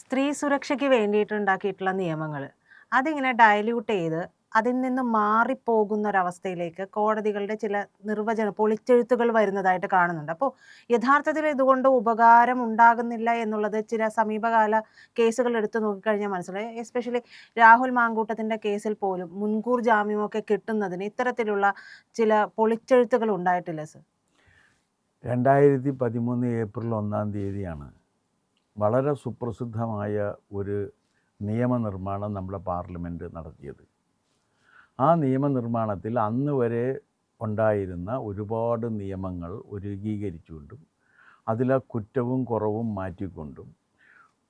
സ്ത്രീ സുരക്ഷയ്ക്ക് വേണ്ടിയിട്ടുണ്ടാക്കിയിട്ടുള്ള നിയമങ്ങൾ. അതിങ്ങനെ ഡയല്യൂട്ട് ചെയ്ത് അതിൽ നിന്ന് മാറിപ്പോകുന്ന ഒരവസ്ഥയിലേക്ക് കോടതികളുടെ ചില നിർവചന പൊളിച്ചെഴുത്തുകൾ വരുന്നതായിട്ട് കാണുന്നുണ്ട്. അപ്പോൾ യഥാർത്ഥത്തിൽ ഇതുകൊണ്ട് ഉപകാരം ഉണ്ടാകുന്നില്ല എന്നുള്ളത് ചില സമീപകാല കേസുകൾ എടുത്തു നോക്കിക്കഴിഞ്ഞാൽ മനസ്സിലായി. എസ്പെഷ്യലി രാഹുൽ മാങ്കൂട്ടത്തിന്റെ കേസിൽ പോലും മുൻകൂർ ജാമ്യമൊക്കെ കിട്ടുന്നതിന് ഇത്തരത്തിലുള്ള ചില പൊളിച്ചെഴുത്തുകൾ ഉണ്ടായിട്ടില്ല സർ? രണ്ടായിരത്തി പതിമൂന്ന് ഏപ്രിൽ ഒന്നാം തീയതിയാണ്. വളരെ സുപ്രസിദ്ധമായ ഒരു നിയമനിർമ്മാണം നമ്മുടെ പാർലമെന്റ് നടത്തിയത്. ആ നിയമനിർമ്മാണത്തിൽ അന്ന് വരെ ഉണ്ടായിരുന്ന ഒരുപാട് നിയമങ്ങൾ ഒരുകീകരിച്ചുകൊണ്ടും അതിലെ കുറ്റവും കുറവും മാറ്റിക്കൊണ്ടും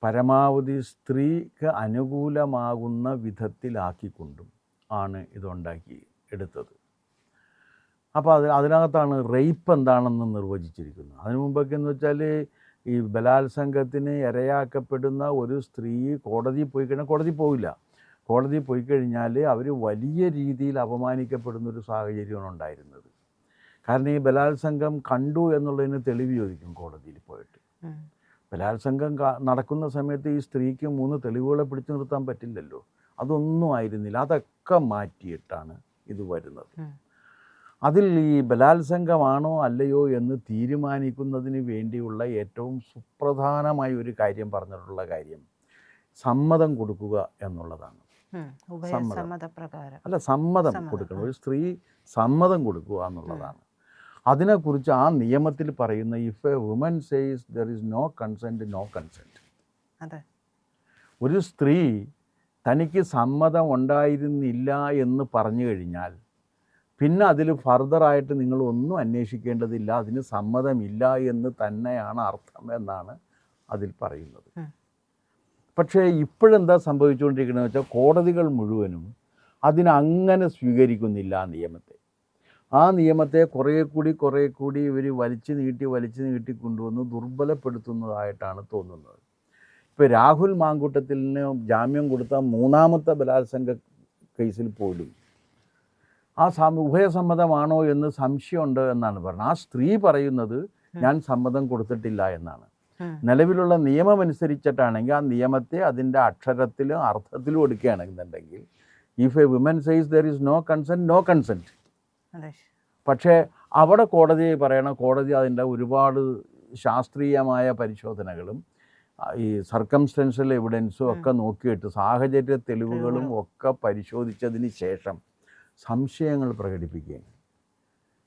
പരമാവധി സ്ത്രീക്ക് അനുകൂലമാകുന്ന വിധത്തിലാക്കിക്കൊണ്ടും ആണ് ഇതുണ്ടാക്കി എടുത്തത്. അപ്പോൾ അത് അതിനകത്താണ് റേപ്പ് എന്താണെന്ന് നിർവചിച്ചിരിക്കുന്നത്. അതിനു മുമ്പൊക്കെ എന്ന് വെച്ചാൽ ഈ ബലാത്സംഗത്തിന് ഇരയാക്കപ്പെടുന്ന ഒരു സ്ത്രീ കോടതിയിൽ പോയി കഴിഞ്ഞാൽ കോടതി പോവില്ല. കോടതി പോയി കഴിഞ്ഞാൽ അവർ വലിയ രീതിയിൽ അപമാനിക്കപ്പെടുന്ന ഒരു സാഹചര്യമാണ് ഉണ്ടായിരുന്നത്. കാരണം ഈ ബലാത്സംഗം കണ്ടു എന്നുള്ളതിന് തെളിവ് ചോദിക്കും കോടതിയിൽ പോയിട്ട്. ബലാത്സംഗം നടക്കുന്ന സമയത്ത് ഈ സ്ത്രീക്ക് മൂന്ന് തെളിവുകളെ പിടിച്ചു നിർത്താൻ പറ്റില്ലല്ലോ. അതൊന്നും ആയിരുന്നില്ല. അതൊക്കെ മാറ്റിയിട്ടാണ് ഇത് വരുന്നത്. അതിൽ ഈ ബലാത്സംഗമാണോ അല്ലയോ എന്ന് തീരുമാനിക്കുന്നതിന് വേണ്ടിയുള്ള ഏറ്റവും സുപ്രധാനമായ ഒരു കാര്യം പറഞ്ഞിട്ടുള്ള കാര്യം സമ്മതം കൊടുക്കുക എന്നുള്ളതാണ്. അല്ല സമ്മതം കൊടുക്കണം. ഒരു സ്ത്രീ സമ്മതം കൊടുക്കുക എന്നുള്ളതാണ്. അതിനെക്കുറിച്ച് ആ നിയമത്തിൽ പറയുന്ന if a woman says there is no consent no consent ഒരു സ്ത്രീ തനിക്ക് സമ്മതം ഉണ്ടായിരുന്നില്ല എന്ന് പറഞ്ഞു കഴിഞ്ഞാൽ പിന്നെ അതിൽ ഫർദറായിട്ട് നിങ്ങൾ ഒന്നും അന്വേഷിക്കേണ്ടതില്ല അതിന് സമ്മതമില്ല എന്ന് തന്നെയാണ് അർത്ഥം എന്നാണ് അതിൽ പറയുന്നത്. പക്ഷേ ഇപ്പോഴെന്താ സംഭവിച്ചുകൊണ്ടിരിക്കുന്നത് വെച്ചാൽ കോടതികൾ മുഴുവനും അതിനങ്ങനെ സ്വീകരിക്കുന്നില്ല ആ നിയമത്തെ. ആ നിയമത്തെ കുറേ കൂടി കുറേ കൂടി ഇവർ വലിച്ചു നീട്ടി വലിച്ചു നീട്ടി കൊണ്ടുവന്ന് ദുർബലപ്പെടുത്തുന്നതായിട്ടാണ് തോന്നുന്നത്. ഇപ്പോൾ രാഹുൽ മാങ്കൂട്ടത്തിന് ജാമ്യം കൊടുത്ത മൂന്നാമത്തെ ബലാത്സംഗ കേസിൽ പോലും ആ സം ഉഭയസമ്മതമാണോ എന്ന് സംശയമുണ്ട് എന്നാണ് പറഞ്ഞത്. ആ സ്ത്രീ പറയുന്നത് ഞാൻ സമ്മതം കൊടുത്തിട്ടില്ല എന്നാണ്. നിലവിലുള്ള നിയമം അനുസരിച്ചിട്ടാണെങ്കിൽ ആ നിയമത്തെ അതിന്റെ അക്ഷരത്തിലും അർത്ഥത്തിലും എടുക്കുകയാണെന്നുണ്ടെങ്കിൽ if a women says there is no consent no consent പക്ഷേ അവിടെ കോടതി പറയണ. കോടതി അതിന്റെ ഒരുപാട് ശാസ്ത്രീയമായ പരിശോധനകളും ഈ സർക്കംസ്റ്റൻഷ്യൽ എവിഡൻസും ഒക്കെ നോക്കിയിട്ട് സാഹചര്യ തെളിവുകളും. ഒക്കെ പരിശോധിച്ചതിന് ശേഷം സംശയങ്ങൾ പ്രകടിപ്പിക്കുകയാണ്.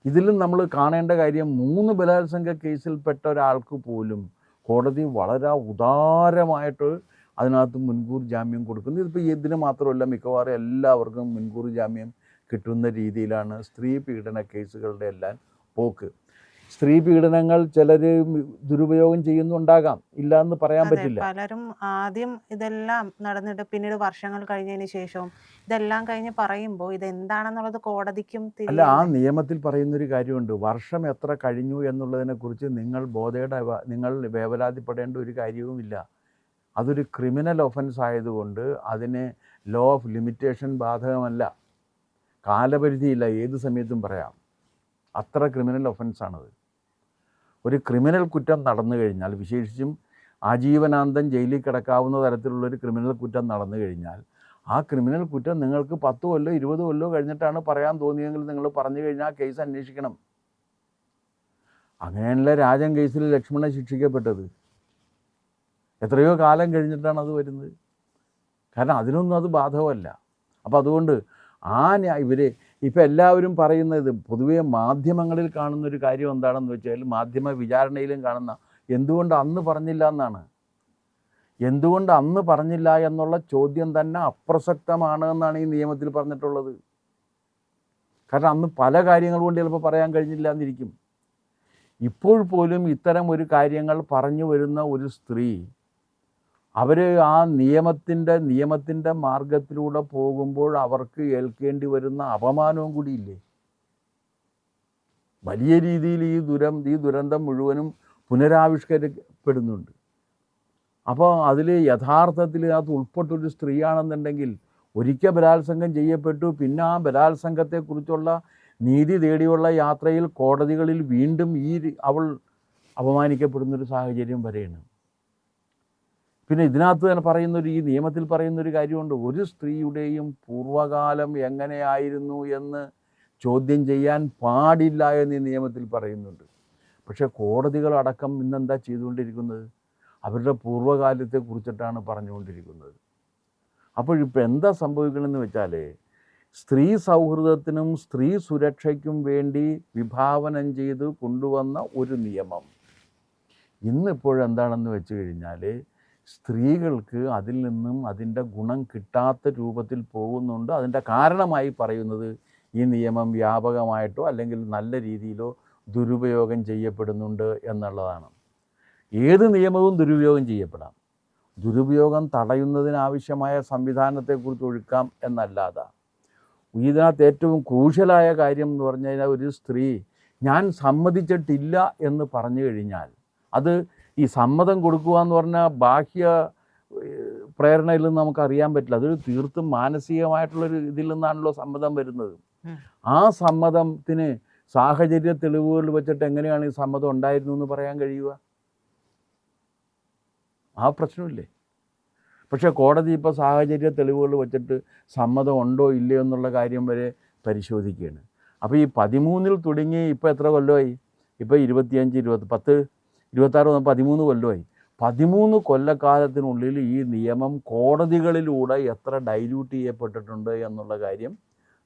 ഇതിലും നമ്മൾ കാണേണ്ട കാര്യം മൂന്ന് ബലാത്സംഗ കേസിൽപ്പെട്ട ഒരാൾക്ക് പോലും കോടതി വളരെ ഉദാരമായിട്ട് അതിനകത്ത് മുൻകൂർ ജാമ്യം കൊടുക്കുന്നു. ഇതിപ്പോൾ ഇതിന് മാത്രമല്ല മിക്കവാറും എല്ലാവർക്കും മുൻകൂർ ജാമ്യം കിട്ടുന്ന രീതിയിലാണ് സ്ത്രീ പീഡന കേസുകളുടെ എല്ലാം പോക്ക്. സ്ത്രീ പീഡനങ്ങൾ ചിലർ ദുരുപയോഗം ചെയ്യുന്നുണ്ടാകാം. ഇല്ല എന്ന് പറയാൻ പറ്റില്ല. പലരും ആദ്യം ഇതെല്ലാം നടന്നിട്ട് പിന്നീട് വർഷങ്ങൾ കഴിഞ്ഞതിന് ശേഷവും ഇതെല്ലാം കഴിഞ്ഞ് പറയുമ്പോൾ ഇത് എന്താണെന്നുള്ളത് കോടതിക്കും അല്ല ആ നിയമത്തിൽ പറയുന്നൊരു കാര്യമുണ്ട്. വർഷം എത്ര കഴിഞ്ഞു എന്നുള്ളതിനെ കുറിച്ച് നിങ്ങൾ ബോധയുടെ നിങ്ങൾ വേവലാതിപ്പെടേണ്ട ഒരു കാര്യവുമില്ല. അതൊരു ക്രിമിനൽ ഒഫൻസ് ആയതുകൊണ്ട് അതിന് ലോ ഓഫ് ലിമിറ്റേഷൻ ബാധകമല്ല. കാലപരിധിയില്ല. ഏത് സമയത്തും പറയാം. അത്ര ക്രിമിനൽ ഒഫൻസാണത്. ഒരു ക്രിമിനൽ കുറ്റം നടന്നു കഴിഞ്ഞാൽ വിശേഷിച്ചും ആജീവനാന്തം ജയിലിൽ കിടക്കാവുന്ന തരത്തിലുള്ളൊരു ക്രിമിനൽ കുറ്റം നടന്നു കഴിഞ്ഞാൽ ആ ക്രിമിനൽ കുറ്റം നിങ്ങൾക്ക് പത്ത് കൊല്ലോ ഇരുപത് കൊല്ലോ കഴിഞ്ഞിട്ടാണ് പറയാൻ തോന്നിയെങ്കിൽ നിങ്ങൾ പറഞ്ഞു കഴിഞ്ഞാൽ ആ കേസ് അന്വേഷിക്കണം. അങ്ങനെയുള്ള രാജൻ കേസിൽ ലക്ഷ്മണൻ ശിക്ഷിക്കപ്പെട്ടത്? എത്രയോ കാലം കഴിഞ്ഞിട്ടാണ് അത് വരുന്നത്. കാരണം അതിനൊന്നും അത് ബാധകമല്ല. അപ്പോൾ അതുകൊണ്ട് ആ ഇവർ ഇപ്പം എല്ലാവരും പറയുന്നത് പൊതുവേ മാധ്യമങ്ങളിൽ കാണുന്ന ഒരു കാര്യം എന്താണെന്ന് വെച്ചാൽ മാധ്യമ വിചാരണയിലും കാണുന്ന എന്തുകൊണ്ട് അന്ന് പറഞ്ഞില്ല എന്നാണ്. എന്തുകൊണ്ട് അന്ന് പറഞ്ഞില്ല എന്നുള്ള ചോദ്യം തന്നെ അപ്രസക്തമാണ് എന്നാണ് ഈ നിയമത്തിൽ പറഞ്ഞിട്ടുള്ളത്. കാരണം അന്ന് പല കാര്യങ്ങൾ കൊണ്ട് ചിലപ്പോൾ പറയാൻ കഴിഞ്ഞില്ല എന്നിരിക്കും. ഇപ്പോൾ പോലും ഇത്തരം ഒരു കാര്യങ്ങൾ പറഞ്ഞു വരുന്ന ഒരു സ്ത്രീ അവർ ആ നിയമത്തിന്റെ നിയമത്തിന്റെ മാർഗത്തിലൂടെ പോകുമ്പോൾ അവർക്ക് ഏൽക്കേണ്ടി വരുന്ന അപമാനവും കൂടിയില്ലേ? വലിയ രീതിയിൽ ഈ ദുരം ഈ ദുരന്തം മുഴുവനും പുനരാവിഷ്കരിക്കപ്പെടുന്നുണ്ട്. അപ്പോൾ അതിൽ യഥാർത്ഥത്തിൽ അത് ഉൾപ്പെട്ടൊരു സ്ത്രീയാണെന്നുണ്ടെങ്കിൽ ഒരിക്കൽ ബലാത്സംഗം ചെയ്യപ്പെട്ടു പിന്നെ ആ ബലാത്സംഗത്തെക്കുറിച്ചുള്ള നീതി തേടിയുള്ള യാത്രയിൽ കോടതികളിൽ വീണ്ടും ഈ അവൾ അപമാനിക്കപ്പെടുന്നൊരു സാഹചര്യം വരെയാണ്. പിന്നെ ഇതിനകത്ത് തന്നെ പറയുന്നൊരു ഈ നിയമത്തിൽ പറയുന്നൊരു കാര്യമുണ്ട്. ഒരു സ്ത്രീയുടെയും പൂർവകാലം എങ്ങനെയായിരുന്നു എന്ന് ചോദ്യം ചെയ്യാൻ പാടില്ല എന്ന് ഈ നിയമത്തിൽ പറയുന്നുണ്ട്. പക്ഷേ കോടതികളടക്കം ഇന്നെന്താ ചെയ്തുകൊണ്ടിരിക്കുന്നത്? അവരുടെ പൂർവകാലത്തെ കുറിച്ചിട്ടാണ് പറഞ്ഞുകൊണ്ടിരിക്കുന്നത്. അപ്പോഴിപ്പോൾ എന്താ സംഭവിക്കണമെന്ന് വെച്ചാൽ സ്ത്രീ സൗഹൃദത്തിനും സ്ത്രീ സുരക്ഷയ്ക്കും വേണ്ടി വിഭാവനം ചെയ്ത് കൊണ്ടുവന്ന ഒരു നിയമം. ഇന്നിപ്പോഴെന്താണെന്ന് വെച്ച് കഴിഞ്ഞാൽ സ്ത്രീകൾക്ക് അതിൽ നിന്നും അതിന്റെ ഗുണം കിട്ടാത്ത രൂപത്തിൽ പോകുന്നുണ്ട്. അതിന്റെ കാരണമായി പറയുന്നത് ഈ നിയമം വ്യാപകമായിട്ടോ അല്ലെങ്കിൽ നല്ല രീതിയിലോ ദുരുപയോഗം ചെയ്യപ്പെടുന്നുണ്ട് എന്നുള്ളതാണ്. ഏത് നിയമവും ദുരുപയോഗം ചെയ്യപ്പെടാം. ദുരുപയോഗം തടയുന്നതിനാവശ്യമായ സംവിധാനത്തെക്കുറിച്ച് ഒഴുക്കാം എന്നല്ലാതെ. ഇതിനകത്ത് ഏറ്റവും ക്രൂഷ്യലായ കാര്യം എന്ന് പറഞ്ഞു കഴിഞ്ഞാൽ ഒരു സ്ത്രീ ഞാൻ സമ്മതിച്ചിട്ടില്ല എന്ന് പറഞ്ഞു കഴിഞ്ഞാൽ അത് ഈ സമ്മതം കൊടുക്കുക എന്ന് പറഞ്ഞാൽ ബാഹ്യ പ്രേരണയിൽ നിന്ന് നമുക്ക് അറിയാൻ പറ്റില്ല. അതൊരു തീർത്തും മാനസികമായിട്ടുള്ളൊരു ഇതിൽ നിന്നാണല്ലോ സമ്മതം വരുന്നത്. ആ സമ്മതത്തിന് സാഹചര്യ തെളിവുകൾ വെച്ചിട്ട് എങ്ങനെയാണ് ഈ സമ്മതം ഉണ്ടായിരുന്നു എന്ന് പറയാൻ കഴിയുക? ആ പ്രശ്നമില്ലേ? പക്ഷേ കോടതി ഇപ്പോൾ സാഹചര്യ തെളിവുകൾ വെച്ചിട്ട് സമ്മതം ഉണ്ടോ ഇല്ലയോ എന്നുള്ള കാര്യം വരെ പരിശോധിക്കുകയാണ്. അപ്പോൾ ഈ പതിമൂന്നിൽ തുടങ്ങി ഇപ്പോൾ എത്ര കൊല്ലമായി? ഇപ്പോൾ ഇരുപത്തിയഞ്ച് ഇരുപത്തി പത്ത്? ഇരുപത്താറ് മുതൽ പതിമൂന്ന് കൊല്ലമായി. പതിമൂന്ന് കൊല്ലക്കാലത്തിനുള്ളിൽ ഈ നിയമം കോടതികളിലൂടെ എത്ര ഡൈല്യൂട്ട് ചെയ്യപ്പെട്ടിട്ടുണ്ട് എന്നുള്ള കാര്യം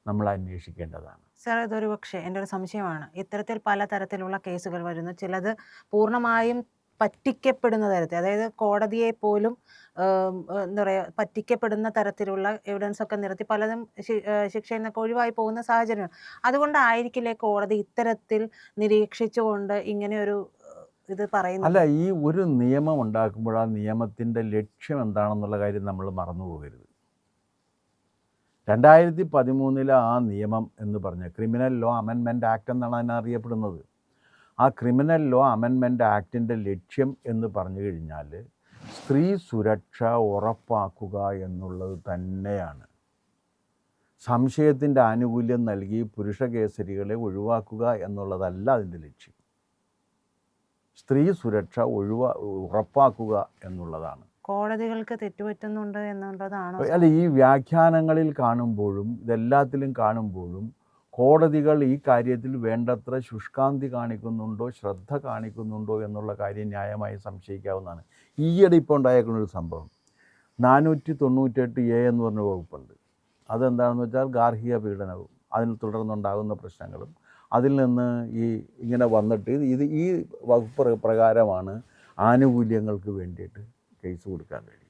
നമ്മൾ അന്വേഷിക്കേണ്ടതാണ്. സാർ ഇതൊരു പക്ഷേ എന്റെ ഒരു സംശയമാണ്. ഇത്തരത്തിൽ പലതരത്തിലുള്ള കേസുകൾ വരുന്നു. ചിലത് പൂർണമായും പറ്റിക്കപ്പെടുന്ന തരത്തിൽ അതായത് കോടതിയെ പോലും എന്താ പറയുക പറ്റിക്കപ്പെടുന്ന തരത്തിലുള്ള എവിഡൻസ് ഒക്കെ നിരത്തി പലതും ശിക്ഷയിൽ നിന്നൊക്കെ ഒഴിവായി പോകുന്ന സാഹചര്യമാണ് അതുകൊണ്ടായിരിക്കില്ലേ കോടതി ഇത്തരത്തിൽ നിരീക്ഷിച്ചുകൊണ്ട് ഇങ്ങനെ ഒരു ഇത് പറയുന്നത്? അല്ല ഈ ഒരു നിയമം ഉണ്ടാക്കുമ്പോൾ ആ നിയമത്തിന്റെ ലക്ഷ്യം എന്താണെന്നുള്ള കാര്യം നമ്മൾ മറന്നു പോകരുത് രണ്ടായിരത്തി പതിമൂന്നിലെ ആ നിയമം എന്ന് പറഞ്ഞ ക്രിമിനൽ ലോ അമെൻമെന്റ് ആക്ട് എന്നാണ് അതിനറിയപ്പെടുന്നത്. ആ ക്രിമിനൽ ലോ അമെൻമെന്റ് ആക്ടിന്റെ ലക്ഷ്യം എന്ന് പറഞ്ഞു കഴിഞ്ഞാൽ സ്ത്രീ സുരക്ഷ ഉറപ്പാക്കുക എന്നുള്ളത് തന്നെയാണ്. സംശയത്തിന്റെ ആനുകൂല്യം നൽകി പുരുഷ കേസരികളെ ഒഴിവാക്കുക എന്നുള്ളതല്ല അതിന്റെ ലക്ഷ്യം. സ്ത്രീ സുരക്ഷ ഒഴിവാ ഉറപ്പാക്കുക എന്നുള്ളതാണ്. കോടതികൾക്ക് തെറ്റുപറ്റുന്നുണ്ട് എന്നുള്ളതാണ് അല്ല ഈ വ്യാഖ്യാനങ്ങളിൽ കാണുമ്പോഴും ഇതെല്ലാത്തിലും കാണുമ്പോഴും കോടതികൾ ഈ കാര്യത്തിൽ വേണ്ടത്ര ശുഷ്കാന്തി കാണിക്കുന്നുണ്ടോ ശ്രദ്ധ കാണിക്കുന്നുണ്ടോ എന്നുള്ള കാര്യം ന്യായമായി സംശയിക്കാവുന്നതാണ്. ഈയിടെ ഇപ്പോൾ ഉണ്ടായേക്കുന്നൊരു സംഭവം. നാനൂറ്റി തൊണ്ണൂറ്റെട്ട് എ എന്ന് പറഞ്ഞ വകുപ്പുണ്ട്. അതെന്താണെന്ന് വെച്ചാൽ ഗാർഹിക പീഡനവും. അതിൽ തുടർന്നുണ്ടാകുന്ന പ്രശ്നങ്ങളും അതിൽ നിന്ന് ഈ ഇങ്ങനെ വന്നിട്ട് ഇത് ഈ വകുപ്പ് പ്രകാരമാണ് ആനുകൂല്യങ്ങൾക്ക് വേണ്ടിയിട്ട് കേസ് കൊടുക്കാൻ കഴിയുക.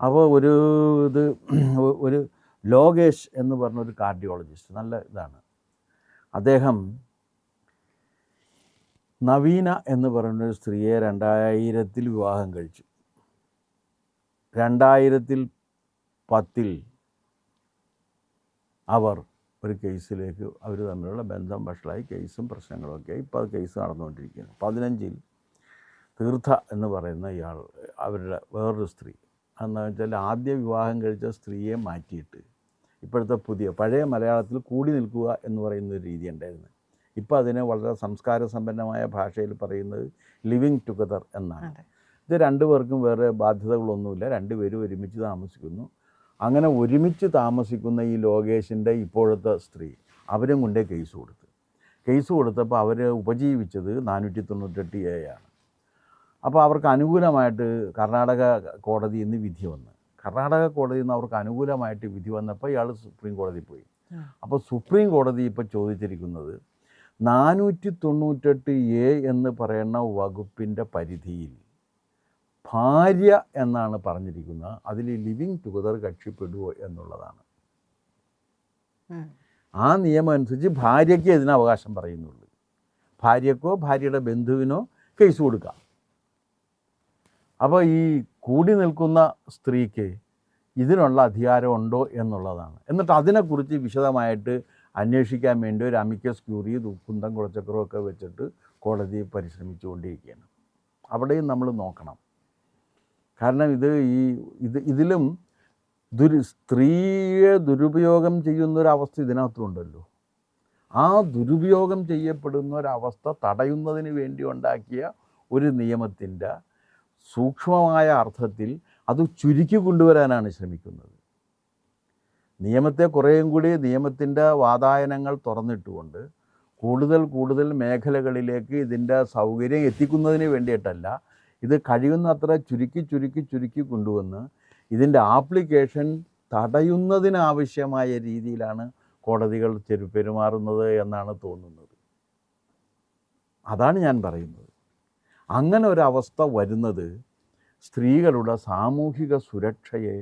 അപ്പോൾ ഒരു ഇത് ഒരു ലോകേഷ് എന്ന് പറഞ്ഞൊരു കാർഡിയോളജിസ്റ്റ് നല്ല ഇതാണ്. അദ്ദേഹം നവീന എന്ന് പറയുന്നൊരു സ്ത്രീയെ രണ്ടായിരത്തിൽ വിവാഹം കഴിച്ചു. രണ്ടായിരത്തിൽ പത്തിൽ അവർ ഒരു കേസിലേക്ക് അവർ തമ്മിലുള്ള ബന്ധം വഷളായി കേസും പ്രശ്നങ്ങളൊക്കെ ഇപ്പോൾ അത് കേസ് നടന്നുകൊണ്ടിരിക്കുകയാണ്. പതിനഞ്ചിൽ തീർത്ഥ എന്ന് പറയുന്ന ഇയാൾ അവരുടെ വേറൊരു സ്ത്രീ. എന്താണെന്ന് വെച്ചാൽ ആദ്യ വിവാഹം കഴിച്ച സ്ത്രീയെ മാറ്റിയിട്ട് ഇപ്പോഴത്തെ പുതിയ പഴയ മലയാളത്തിൽ കൂടി നിൽക്കുക എന്ന് പറയുന്ന ഒരു രീതി ഉണ്ടായിരുന്നു. ഇപ്പോൾ അതിനെ വളരെ സംസ്കാര സമ്പന്നമായ ഭാഷയിൽ പറയുന്നത് ലിവിങ് ടുഗദർ എന്നാണ്. ഇത് രണ്ടുപേർക്കും വേറെ ബാധ്യതകളൊന്നുമില്ല. രണ്ടുപേരും ഒരുമിച്ച് താമസിക്കുന്നു. അങ്ങനെ ഒരുമിച്ച് താമസിക്കുന്ന ഈ ലോകേഷിന്റെ ഇപ്പോഴത്തെ സ്ത്രീ അവരും കൊണ്ടേ കേസ് കൊടുത്തു. കേസ് കൊടുത്തപ്പോൾ അവർ ഉപജീവിച്ചത് നാനൂറ്റി തൊണ്ണൂറ്റെട്ട് എ ആണ്. അപ്പോൾ അവർക്ക് അനുകൂലമായിട്ട് കർണാടക കോടതി ഇന്ന് വിധി വന്ന്. കർണാടക കോടതിയിൽ നിന്ന് അവർക്ക് അനുകൂലമായിട്ട് വിധി വന്നപ്പോൾ ഇയാൾ സുപ്രീം കോടതി പോയി. അപ്പോൾ സുപ്രീം കോടതി ഇപ്പോൾ ചോദിച്ചിരിക്കുന്നത് നാനൂറ്റി തൊണ്ണൂറ്റെട്ട് എ എന്ന് പറയുന്ന വകുപ്പിന്റെ പരിധിയിൽ ഭാര്യ എന്നാണ് പറഞ്ഞിരിക്കുന്നത് അതിൽ ലിവിങ് ടുഗദർ കക്ഷിപ്പെടുവോ എന്നുള്ളതാണ്. ആ നിയമം അനുസരിച്ച് ഭാര്യയ്ക്ക് ഇതിന് അവകാശം പറയുന്നുള്ളൂ. ഭാര്യക്കോ ഭാര്യയുടെ ബന്ധുവിനോ കേസ് കൊടുക്കാം. അപ്പോൾ ഈ കൂടി നിൽക്കുന്ന സ്ത്രീക്ക് ഇതിനുള്ള അധികാരമുണ്ടോ എന്നുള്ളതാണ്. എന്നിട്ട് അതിനെക്കുറിച്ച് വിശദമായിട്ട് അന്വേഷിക്കാൻ വേണ്ടി ഒരു അമിക്കസ് ക്യൂറി കുന്തം കുളച്ചക്രമൊക്കെ വെച്ചിട്ട് കോടതി പരിശ്രമിച്ചുകൊണ്ടിരിക്കുകയാണ്. അവിടെയും നമ്മൾ നോക്കണം. കാരണം ഇത് ഈ ഇത് ഇതിലും ദുരു സ്ത്രീയെ ദുരുപയോഗം ചെയ്യുന്ന ഒരവസ്ഥ ഇതിനകത്തുണ്ടല്ലോ. ആ ദുരുപയോഗം ചെയ്യപ്പെടുന്ന ഒരവസ്ഥ തടയുന്നതിന് വേണ്ടി ഉണ്ടാക്കിയ ഒരു നിയമത്തിന്റെ സൂക്ഷ്മമായ അർത്ഥത്തിൽ അത് ചുരുക്കി കൊണ്ടുവരാനാണ് ശ്രമിക്കുന്നത്. നിയമത്തെ കുറേയും കൂടി നിയമത്തിന്റെ വാതായനങ്ങൾ തുറന്നിട്ടുകൊണ്ട് കൂടുതൽ കൂടുതൽ മേഖലകളിലേക്ക് ഇതിന്റെ സൗകര്യം എത്തിക്കുന്നതിന് വേണ്ടിയിട്ടല്ല ഇത് കഴിയുന്നത്ര ചുരുക്കി ചുരുക്കി ചുരുക്കി കൊണ്ടുവന്ന് ഇതിന്റെ ആപ്ലിക്കേഷൻ തടയുന്നതിനാവശ്യമായ രീതിയിലാണ് കോടതികൾ പെരുമാറുന്നത് എന്നാണ് തോന്നുന്നത്. അതാണ് ഞാൻ പറയുന്നത്. അങ്ങനെ ഒരവസ്ഥ വരുന്നത് സ്ത്രീകളുടെ സാമൂഹിക സുരക്ഷയെ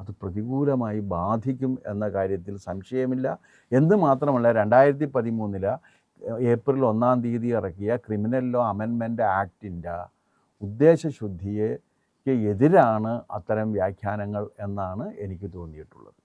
അത് പ്രതികൂലമായി ബാധിക്കും എന്ന കാര്യത്തിൽ സംശയമില്ല. എന്ന് മാത്രമല്ല രണ്ടായിരത്തി പതിമൂന്നിൽ ഏപ്രിൽ ഒന്നാം തീയതി ഇറക്കിയ ക്രിമിനൽ ലോ അമെൻമെന്റ് ആക്ടിന്റെ ഉദ്ദേശശുദ്ധിയെ എതിരാണ് അത്തരം വ്യാഖ്യാനങ്ങൾ എന്നാണ് എനിക്ക് തോന്നിയിട്ടുള്ളത്.